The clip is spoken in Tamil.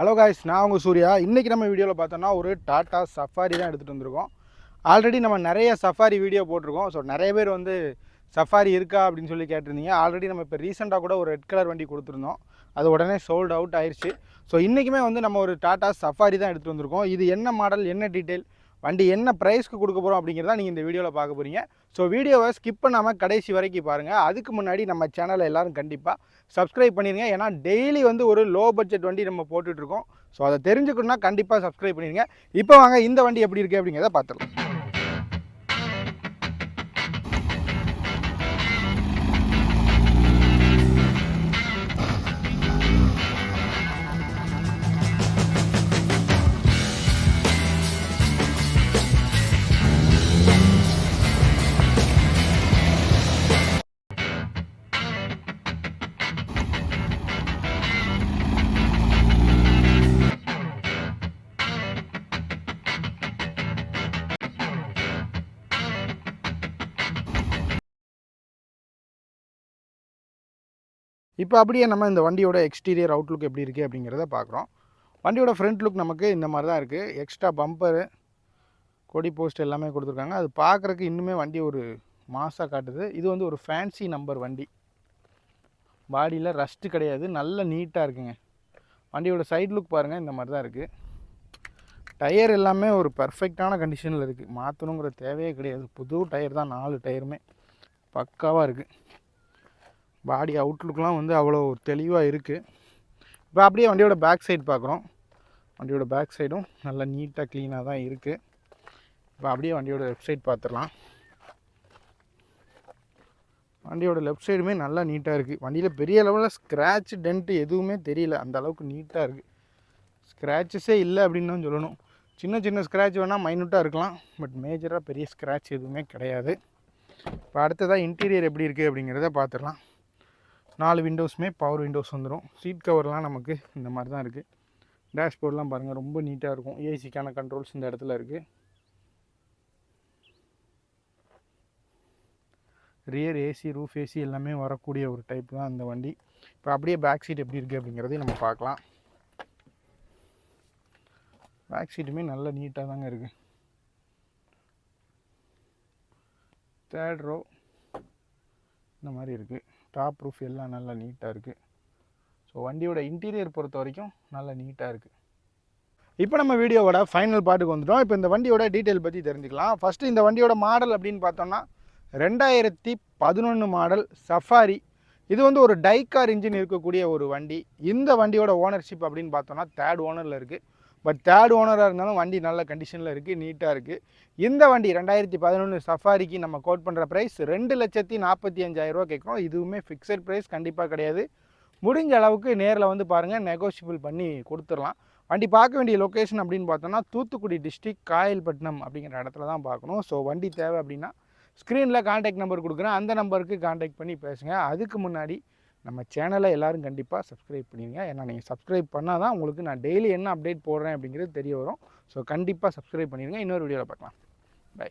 ஹலோ காய்ஸ் நான் உங்கள் சூர்யா. இன்றைக்கி நம்ம வீடியோவில் பார்த்தோன்னா ஒரு டாட்டா சஃபாரி தான் எடுத்துகிட்டு வந்திருக்கோம். ஆல்ரெடி நம்ம நிறைய சஃபாரி வீடியோ போட்டிருக்கோம். ஸோ நிறைய பேர் வந்து சஃபாரி இருக்கா அப்படின்னு சொல்லி கேட்டிருந்தீங்க. ஆல்ரெடி நம்ம இப்போ ரீசெண்டாக கூட ஒரு ரெட் கலர் வண்டி கொடுத்துருந்தோம். அது உடனே சோல்ட் அவுட் ஆயிடுச்சு ஸோ இன்றைக்குமே வந்து நம்ம ஒரு டாட்டா சஃபாரி தான் எடுத்துகிட்டு வந்திருக்கோம். இது என்ன மாடல் என்ன டீட்டெயில் வண்டி என்ன ப்ரைஸ்க்கு கொடுக்க போகிறோம் அப்படிங்கிறத நீங்கள் இந்த வீடியோவில் பார்க்க போகிறீங்க ஸோ வீடியோவை ஸ்கிப் பண்ணாமல் கடைசி வரைக்கும் பாருங்கள் அதுக்கு முன்னாடி நம்ம சேனலை எல்லோரும் கண்டிப்பாக சப்ஸ்கிரைப் பண்ணிடுங்க ஏன்னா டெய்லி வந்து ஒரு லோ பட்ஜெட் வண்டி நம்ம போட்டுட்ருக்கோம் ஸோ அதை தெரிஞ்சுக்கணுன்னா கண்டிப்பாக சப்ஸ்கிரைப் பண்ணிடுங்க இப்போ வாங்க இந்த வண்டி எப்படி இருக்குது அப்படிங்கிறத பார்த்துடலாம். இப்போ அப்படியே நம்ம இந்த வண்டியோட எக்ஸ்டீரியர் அவுட்லுக் எப்படி இருக்குது அப்படிங்கிறத பார்க்குறோம். வண்டியோட ஃப்ரண்ட் லுக் நமக்கு இந்த மாதிரி தான் இருக்குது எக்ஸ்ட்ரா பம்பரு கொடி போஸ்ட் எல்லாமே கொடுத்துருக்காங்க. அது பார்க்குறக்கு இன்னுமே வண்டி ஒரு மாசாக காட்டுது. இது வந்து ஒரு ஃபேன்சி நம்பர் வண்டி. பாடியில் ரஸ்ட்டு கிடையாது. நல்ல நீட்டாக இருக்குங்க. வண்டியோட சைட் லுக் பாருங்கள் இந்த மாதிரி தான் இருக்குது டயர் எல்லாமே ஒரு பர்ஃபெக்டான கண்டிஷனில் இருக்குது மாற்றணுங்கிற தேவையே கிடையாது. புது டயர் தான் நாலு டயருமே பக்காவாக இருக்குது பாடி அவுட்லுக்லாம் வந்து அவ்வளோ தெளிவாக இருக்குது இப்போ அப்படியே வண்டியோட பேக் சைடு பார்க்குறோம் வண்டியோட பேக் சைடும் நல்லா நீட்டாக க்ளீனாக தான் இருக்குது இப்போ அப்படியே வண்டியோட லெஃப்ட் சைடு பார்த்துடலாம் வண்டியோட லெஃப்ட் சைடுமே நல்லா நீட்டாக இருக்குது வண்டியில் பெரிய லெவலில் ஸ்க்ராட்ச் டென்ட்டு எதுவுமே தெரியல. அந்த அளவுக்கு நீட்டாக இருக்குது ஸ்க்ராச்சஸே இல்லை அப்படின்னு தான் சொல்லணும். சின்ன சின்ன ஸ்க்ராட்ச் வேணால் மைனூட்டாக இருக்கலாம். பட் மேஜராக பெரிய ஸ்க்ராட்ச் எதுவுமே கிடையாது. இப்போ அடுத்ததாக இன்டீரியர் எப்படி இருக்குது அப்படிங்கிறத பார்த்துடலாம் நாலு விண்டோஸுமே பவர் விண்டோஸ் வந்துடும் சீட் கவர்லாம் நமக்கு இந்த மாதிரி தான் இருக்குது டேஷ்போர்ட்லாம் பாருங்கள் ரொம்ப நீட்டாக இருக்கும். ஏசிக்கான கண்ட்ரோல்ஸ் இந்த இடத்துல இருக்குது ரியர் ஏசி ரூஃப் ஏசி எல்லாமே வரக்கூடிய ஒரு டைப் தான் இந்த வண்டி. இப்போ அப்படியே பேக் சீட் எப்படி இருக்குது அப்படிங்கிறதையும் நம்ம பார்க்கலாம். பேக் சீட்டுமே நல்ல நீட்டாக தாங்க இருக்குது தேர்ட் ரோ இந்த மாதிரி இருக்குது டாப் ரூஃப் எல்லாம் நல்லா நீட்டாக இருக்குது ஸோ வண்டியோட இன்டீரியர் பொறுத்த வரைக்கும் நல்லா நீட்டாக இருக்குது இப்போ நம்ம வீடியோவோட ஃபைனல் பாட்டுக்கு வந்துட்டோம். இப்போ இந்த வண்டியோட டீட்டெயில் பற்றி தெரிஞ்சுக்கலாம். ஃபஸ்ட்டு இந்த வண்டியோட மாடல் அப்படின்னு பார்த்தோம்னா ரெண்டாயிரத்தி பதினொன்று மாடல் சஃபாரி இது வந்து ஒரு டைக்கார் இன்ஜின் இருக்கக்கூடிய ஒரு வண்டி. இந்த வண்டியோட ஓனர்ஷிப் அப்படின்னு பார்த்தோம்னா தேர்ட் ஓனரில் இருக்குது பட் தேர்ட் ஓனராக இருந்தாலும் வண்டி நல்ல கண்டிஷனில் இருக்குது நீட்டாக இருக்குது இந்த வண்டி ரெண்டாயிரத்தி பதினொன்று சஃபாரிக்கு நம்ம கோட் பண்ணுற ப்ரைஸ் ரெண்டு லட்சத்தி நாற்பத்தி அஞ்சாயிரரூவா கேட்குறோம். இதுவுமே ஃபிக்ஸட் ப்ரைஸ் கண்டிப்பாக கிடையாது. முடிஞ்ச அளவுக்கு நேரில் வந்து பாருங்கள் நெகோஷியபிள் பண்ணி கொடுத்துடலாம். வண்டி பார்க்க வேண்டிய லொக்கேஷன் அப்படின்னு பார்த்தோம்னா தூத்துக்குடி டிஸ்ட்ரிக் காயல்பட்டினம் அப்படிங்கிற இடத்துல தான் பார்க்கணும். ஸோ வண்டி தேவை அப்படின்னா ஸ்க்ரீனில் காண்டாக்ட் நம்பர் கொடுக்குறேன். அந்த நம்பருக்கு காண்டாக்ட் பண்ணி பேசுங்க. அதுக்கு முன்னாடி நம்ம சேனலை எல்லோரும் கண்டிப்பாக சப்ஸ்கிரைப் பண்ணிடுங்க ஏன்னா நீங்கள் சப்ஸ்கிரைப் பண்ணால் தான் உங்களுக்கு நான் டெய்லி என்ன அப்டேட் போடுறேன் அப்படிங்கிறது தெரிய வரும். ஸோ கண்டிப்பாக சப்ஸ்கிரைப் பண்ணிடுங்க இன்னொரு வீடியோவில் பார்க்கலாம். பை